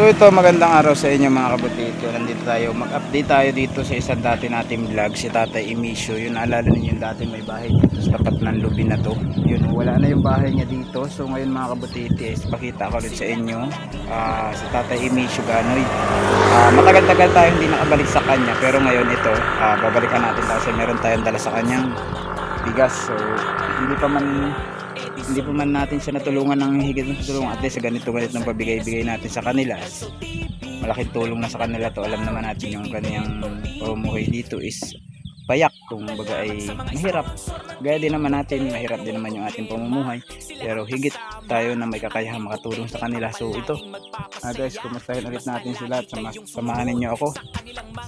So ito magandang araw sa inyo mga kabutito. Nandito tayo, mag-update tayo dito sa isang dati nating vlog, si Tatay Emisio. Yun, naalala ninyo yung dati may bahay dito sa tapat ng lubi na to. Yun, wala na yung bahay niya dito. So ngayon mga kabutito, is pakita ko rin sa inyo ah, si Tatay Emisio Ganoy. Ah, matagal-tagal tayo hindi nakabalik sa kanya, pero ngayon ito, ah, babalikan natin kasi meron tayong dala sa kanyang bigas. So hindi pa man hindi pa man natin siya natulungan ng higit na tulungan at least sa ganito ganito ng pabigay-bigay natin sa kanila. Malaking tulong na sa kanila to. Alam naman natin yung kaniyang pamumuhay dito is payak. Kung baga ay mahirap. Gaya din naman natin mahirap din naman yung ating pamumuhay. Pero higit tayo na may kakayahan makatulong sa kanila. So ito. Ah guys kumustahin ulit natin sila at sama, samahan ninyo ako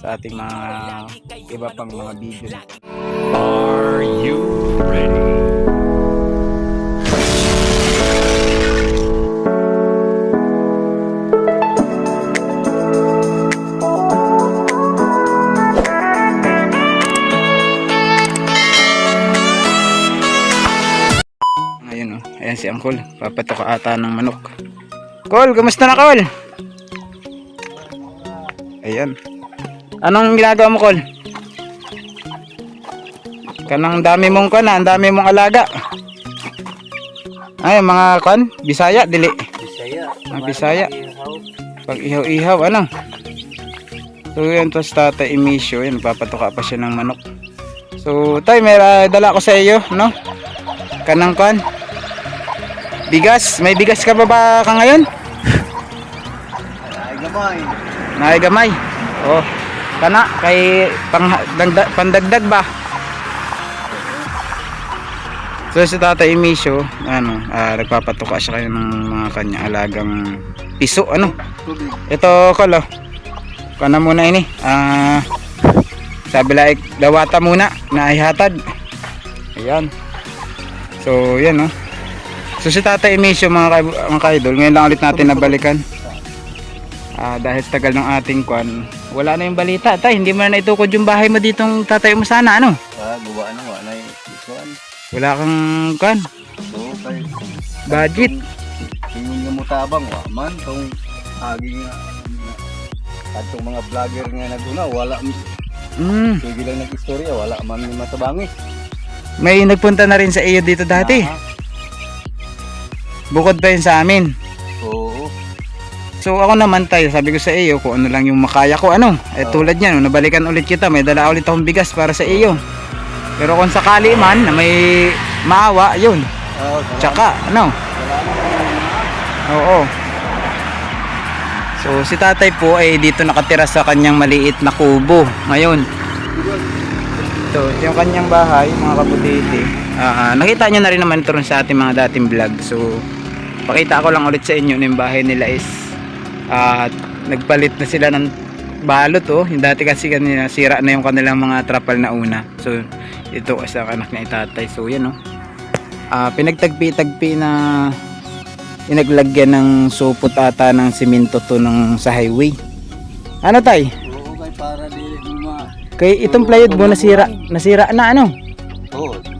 sa ating mga iba pang mga video na ayan si Angkol. Papatoka ata ng manok. Kol, kamusta na Kol? Ayan. Anong ginagawa mo Kol? Kanang dami mong kan, ang dami mong alaga. Ay, mga kan, Bisaya, dili. Bisaya. Ang Bisaya. Pag ihaw-ihaw, ano? So, yan sa Tata Emisio. Yan, papatuka pa siya ng manok. So, tay, may ah, dala ko sa iyo, no? Kanang kan. Bigas, may bigas ka ba ba ka ngayon? Ay, gamay. Nay gamay. Oh. Kana kay pang dagdag, pandagdag ba? So si Tata Emisio, ano, ah, nagpapatuka siya kayo ng mga kanya alagang piso, ano? Ito kolo. Kana muna ini. Ah sabi laik dawata muna na ihatag. Ayan. So, yan no. So si Tata Emisio mga, ka- mga ka-idol, ngayon lang ulit natin nabalikan. Ah, dahil tagal ng ating kwan, wala na yung balita. Tay, hindi mo na naitukod yung bahay mo ditong tatay mo sana, ano? Ah, gawa na wa na isuan. Wala kang kwan, So, kay budget. tingin nga mo tabang wa man tong agi nga atong mga vlogger nga naguna wala Mm, sige lang nag-istorya wala man yung matabangi. may nagpunta na rin sa iyo dito dati. Ah, Bukod pa yun sa amin. Oo. So ako naman tayo, sabi ko sa iyo kung ano lang yung makaya ko ano. Eh Oo. tulad niyan, no, nabalikan ulit kita, may dala ulit akong bigas para sa iyo. Pero kung sakali man na may maawa, yun. Salamat. Tsaka, ano? Oo. So si tatay po ay dito nakatira sa kanyang maliit na kubo ngayon. Ito, ito yung kanyang bahay, mga kabutiti. Ah, nakita nyo na rin naman ito sa ating mga dating vlog. So, pakita ko lang ulit sa inyo na yung bahay nila is ah, nagpalit na sila ng balot oh. Yung dati kasi kanina sira na yung kanilang mga trapal na una. So, ito kasi ang anak ni tatay. So, yan oh. Ah, pinagtagpi-tagpi na inaglagyan ng supot ata ng simento to ng sa highway. Ano tay? Oo, kay para ma. Kay itong plywood mo nasira, nasira na ano? Oo,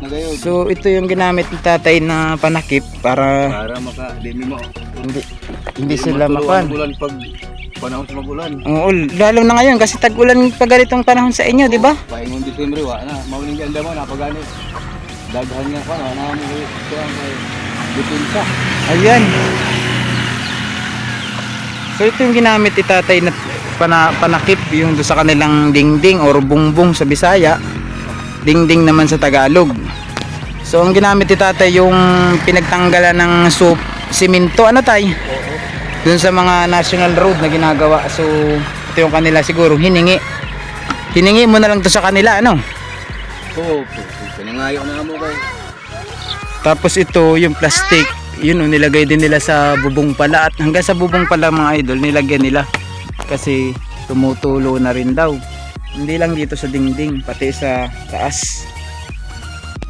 na. So ito yung ginamit ni tatay na panakip para Para maka dili mo. hindi hindi sila makuan. Ulan pag panahon sa magulan. Oo, lalo na ngayon kasi tag-ulan pa ganitong panahon sa inyo, di ba? Paingon Disyembre wa na mauling ganda mo napagani. Daghan nga pa na mo ito ang depensa. Ayan. So ito yung ginamit ni tatay na pana, panakip yung doon sa kanilang dingding or bungbong sa Bisaya. Dingding naman sa Tagalog. So ang ginamit ni tatay yung pinagtanggalan ng soup, simento ano tay? Doon sa mga national road na ginagawa. So ito yung kanila siguro hiningi. Hiningi mo na lang to sa kanila ano? Oo, pinangayo na mo kay. Tapos ito, yung plastic, yun oh, nilagay din nila sa bubong pala at hanggang sa bubong pala mga idol, nilagyan nila. Kasi tumutulo na rin daw. Hindi lang dito sa dingding, pati sa taas.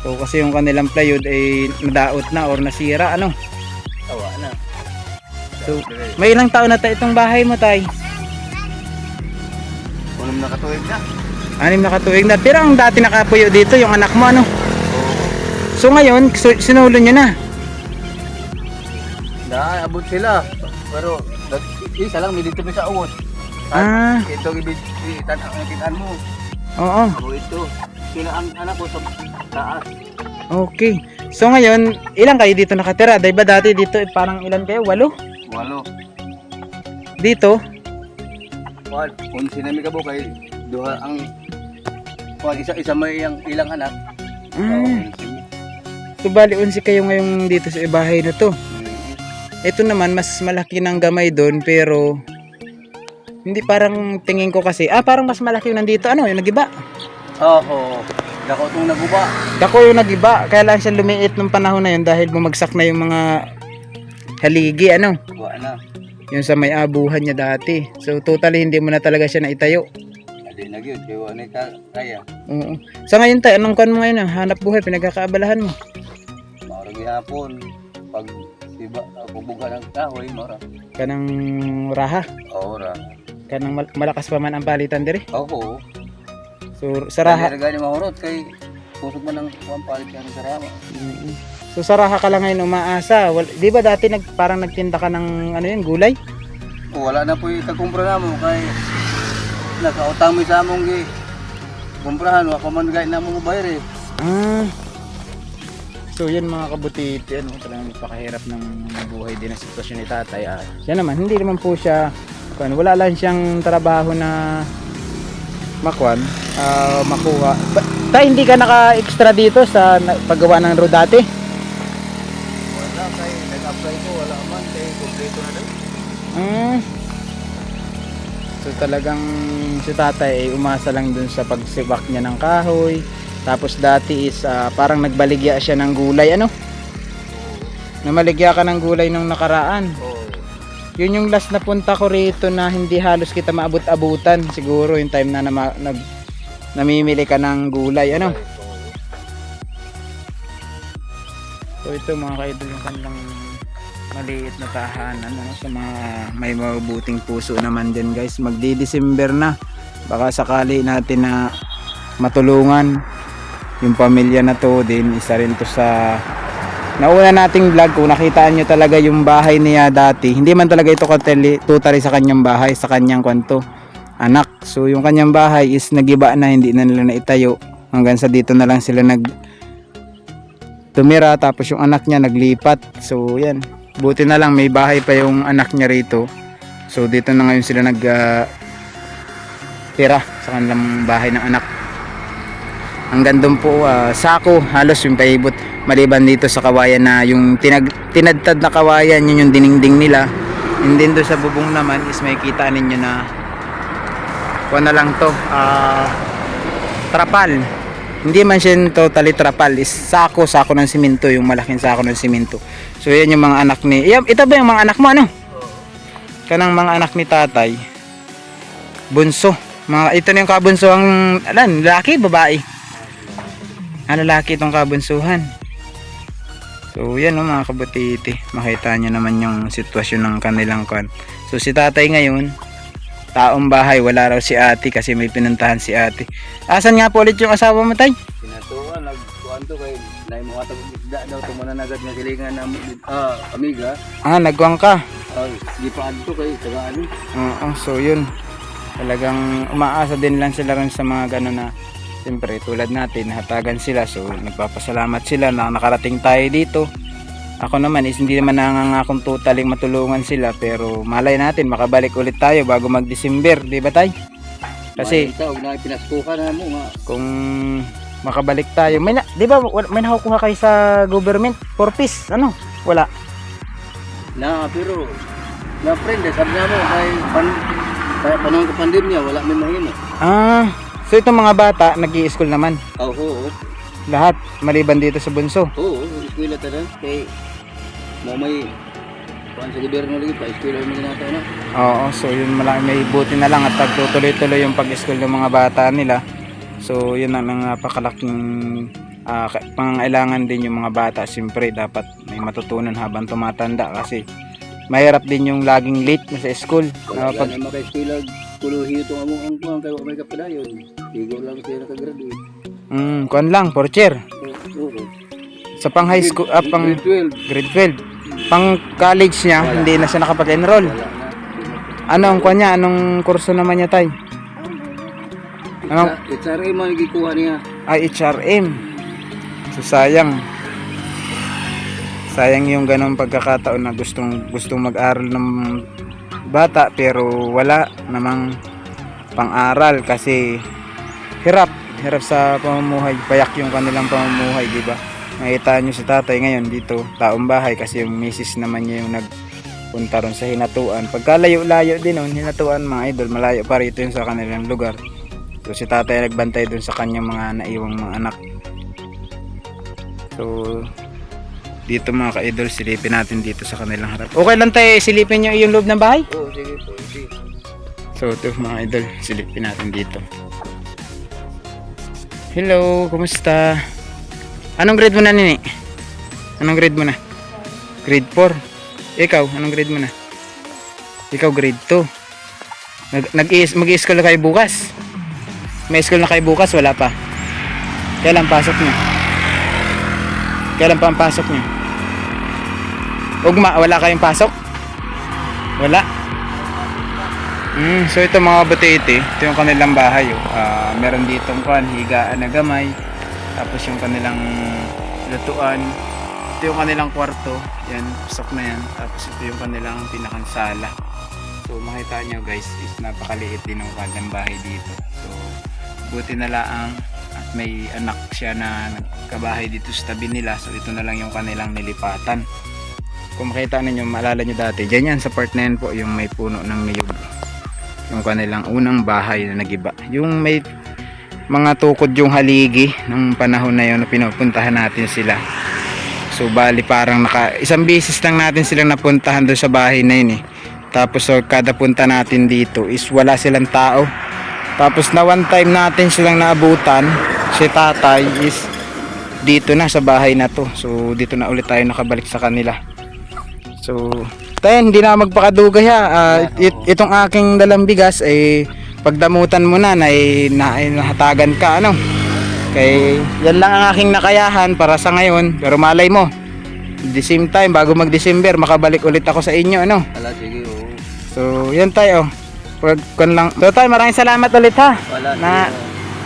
So kasi yung kanilang plywood ay nadaot na or nasira ano. Tawa na. So may ilang taon na tayo itong bahay mo tay? Kunong nakatuig na. Anim na katuig na. Pero ang dati nakapuyo dito, yung anak mo ano. So ngayon, sinulo nyo na. Na abot sila. Pero Isa lang, may dito may sa uwos. Ah. Ito, ibig, itan mo. Oo. Ako ito. Sila ang anak ko sa taas. Okay. So ngayon, ilang kayo dito nakatira? Dahil ba dati dito eh, parang ilan kayo? Walo? Walo. Dito? Wal, kung sinami ka po kay duha ang Wal, isa isa may yang ilang anak. Ah, so bali unsi kayo ngayong dito sa bahay na to. Ito naman, mas malaki ng gamay doon pero hindi parang tingin ko kasi, ah parang mas malaki yung nandito. Ano, yung nagiba? Oo. Dako tong naguba. Dako yung nagiba, kaya lang siya lumiit nung panahon na yun dahil bumagsak na yung mga haligi, ano, Wa na. yung sa may abuhan niya dati. So totally hindi mo na talaga siya naitayo. Adi na gyud kay wa na ka kaya. Oo. Sa ngayon tayo, anong kan mo ngayon? ah? Hanap buhay, pinagkakaabalahan mo. Mao gihapon pag iba bubuga ng kahoy mara. Kanang raha, Ora. kanang mal- malakas pa man ang palitan diri. Oo. So sa raha, Kaya gani mahurot kay kusog man ang kuan palit ka ng sarama. Mm. So sa raha ka lang ngayon umaasa. Wal, 'Di ba dati nag parang nagtinda ka ng ano 'yun, gulay? O, wala na po yung kakumpra na mo kay nakautang mi sa among gi kumprahan wa pa man gay na mo bayar eh. Ah. So yan mga kabutiti, ano, talagang napakahirap ng buhay din ang sitwasyon ni tatay. Ah, siya naman, hindi naman po siya, kuwan, wala lang siyang trabaho na makwan, ah, makuha. Ba, tay, hindi ka naka-extra dito sa na- paggawa ng road dati? Wala kay nag-apply ko wala man kay kompleto na daw. Ah. So talagang si tatay ay umasa lang dun sa pagsibak niya ng kahoy. Tapos dati is ah, parang nagbaligya siya ng gulay. Ano? Namaligya ka ng gulay nung nakaraan. Oo. Yun yung last na punta ko rito na hindi halos kita maabot-abutan. Siguro yung time na nama, nag, namimili ka ng gulay. Ano? So ito mga kaidol yung kanilang maliit na tahanan ano, sa mga may mabubuting puso naman din guys. Magdi-December na. Baka sakali natin na matulungan yung pamilya na to din. Isa rin to sa nauna nating vlog kung nakitaan nyo talaga yung bahay niya dati. Hindi man talaga ito totally sa kanyang bahay, sa kanyang kwanto anak. So yung kanyang bahay is nagiba na hindi na nila naitayo. Hanggang sa dito na lang sila nag tumira tapos yung anak niya naglipat. So yan. Buti na lang may bahay pa yung anak niya rito. So dito na ngayon sila nag ah, tira sa kanilang bahay ng anak. Hanggang doon po ah, sako. Halos yung paibot. Maliban dito sa kawayan na yung tinag, tinadtad na kawayan yun yung diningding nila. And then doon sa bubong naman is may kita ninyo na kuha na lang to. Ah, trapal. Hindi man siya totally trapal. Is sako sako ng simento yung malaking sako ng simento. So yan yung mga anak ni ito ba yung mga anak mo ano? Kanang mga anak ni tatay. Bunso. Mga ito na yung kabunso ang alan lalaki babae? Ah lalaki itong kabunsuhan. So yan no mga kabutiti. Makita nyo naman yung sitwasyon ng kanilang kan so si tatay ngayon taong bahay wala raw si ate kasi may pinuntahan si ate asan nga po ulit yung asawa mo tay Sinatuan nagkuan to kay nay mo atag isda daw tumunan agad nga silingan na ah amiga. ah nagwang ka Ay, di pa adto kay taga ano. Oo, so yun. Talagang umaasa din lang sila rin sa mga gano'n na siyempre tulad natin, hatagan sila. So nagpapasalamat sila na nakarating tayo dito. Ako naman is hindi naman nangangakong totaling matulungan sila pero malay natin makabalik ulit tayo bago mag-December, di ba tay? Kasi tawag na pinaskuhan na mo nga. kung makabalik tayo, may na, di ba may nakukuha kayo sa government for peace, ano? Wala. Na pero na friend eh, sabi na mo kay pan kaya panahon ka pandemya wala may mahimo. Ah, so itong mga bata nag school naman. Oo, oo. Lahat maliban dito sa bunso. Oo, eskwela ta na kay mo may kuan sa gobyerno lagi pa eskwela mo ginata na. Oo, so yun malaki may buti na lang at pagtutuloy-tuloy yung pag-school ng mga bata nila. So yun ang ang napakalaking ka- pangangailangan din yung mga bata. Siyempre dapat may matutunan habang tumatanda kasi mahirap din yung laging late na sa school. Ah, pag, na maka eskwela kuluhi to amo ang kuan kay wa may kapadayon. Tigo lang siya nakagraduate. mm, kuan lang, for chair. Oo. Sa pang high school, ah, pang Grade 12. grade 12. Pang college niya, hindi na siya nakapag-enroll. Wala na. Ano ang kanya? Anong kurso naman niya tay? Ano? Ito rin mo nagikuha niya. Ay, HRM. So sayang. Sayang yung ganong pagkakataon na gustong gustong mag-aral ng bata pero wala namang pang-aral kasi hirap, hirap sa pamumuhay. Payak yung kanilang pamumuhay, di ba? Nakita nyo si tatay ngayon dito, taong bahay kasi yung misis naman niya yung nagpunta ron sa hinatuan. Pagka layo-layo din nun, hinatuan mga idol, malayo pa rito yun sa kanilang lugar. So si tatay nagbantay dun sa kanyang mga naiwang mga anak. So dito mga ka-idol, silipin natin dito sa kanilang harap. Okay lang tayo, silipin nyo yung loob ng bahay? Oo, sige po. Sige. So ito mga idol, silipin natin dito. Hello, kumusta? Anong grade mo na nini? Anong grade mo na? Grade 4. Ikaw, anong grade mo na? Ikaw grade 2. Nag, mag-i-school na kayo bukas? May school na kayo bukas? Wala pa. Kailan pasok niyo? Kailan pa ang pasok niyo? Ugma, wala kayong pasok? Wala. Mm, so ito mga butete, ito yung kanilang bahay. Oh. Ah, meron ditong kan, higaan na gamay. Tapos yung kanilang lutuan. Ito yung kanilang kwarto. Yan, pasok na yan. Tapos ito yung kanilang pinakang sala. So makita nyo guys, is napakaliit din ng kanilang bahay dito. So buti na laang at may anak siya na nagkabahay dito sa tabi nila. So ito na lang yung kanilang nilipatan. Kung makita ninyo, maalala nyo dati, dyan yan sa part na yan po, yung may puno ng niyog yung kanilang unang bahay na nagiba. Yung may mga tukod yung haligi nung panahon na yun na pinupuntahan natin sila. So bali parang naka isang beses lang natin silang napuntahan doon sa bahay na yun eh. Tapos so, kada punta natin dito is wala silang tao. Tapos na one time natin silang naabutan, si tatay is dito na sa bahay na to. So dito na ulit tayo nakabalik sa kanila. So, tayo hindi na magpakadugay ha. Ah, it- itong aking dalang bigas ay pagdamutan mo na na, na, nahatagan ka ano. Kay yan lang ang aking nakayahan para sa ngayon. Pero malay mo, the same time bago mag-December makabalik ulit ako sa inyo ano. Wala, sige. Oo. So, yan tayo. Pag kun lang. So, tayo maraming salamat ulit ha. Wala, Na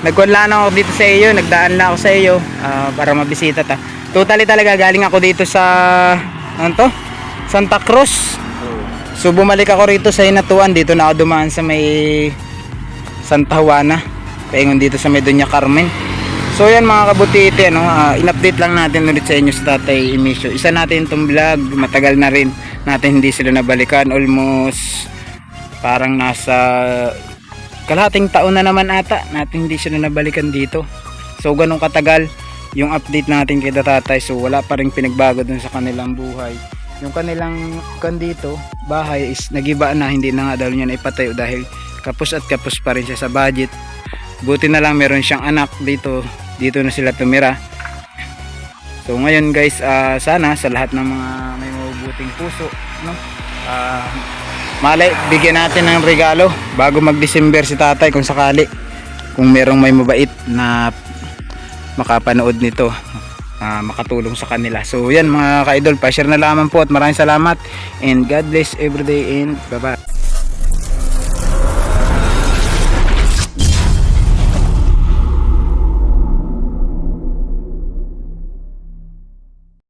lang ako dito sa iyo, nagdaan lang ako sa iyo ah, para mabisita ta. Totally talaga galing ako dito sa ano to? Santa Cruz. So bumalik ako rito sa Hinatuan, dito na ako dumaan sa may Santa Juana. Paingon dito sa Doña Carmen. So yan mga kabutiti, ano, ah, in-update lang natin ulit sa inyo sa Tatay Emisyo. Isa natin itong vlog, matagal na rin natin hindi sila nabalikan. Almost parang nasa kalahating taon na naman ata natin hindi sila nabalikan dito. So ganun katagal yung update natin kay tatay. So wala pa rin pinagbago dun sa kanilang buhay. Yung kanilang kan dito, bahay is nagiba na hindi na nga daw niya na ipatayo dahil kapos at kapos pa rin siya sa budget. Buti na lang meron siyang anak dito, dito na sila tumira. So ngayon guys, ah, sana sa lahat ng mga may mabubuting puso, no? Ah, malay, bigyan natin ng regalo bago mag-December si tatay kung sakali. Kung merong may mabait na makapanood nito, ah, makatulong sa kanila. So yan mga ka-idol, pa-share na lamang po at maraming salamat and God bless everyday and bye-bye.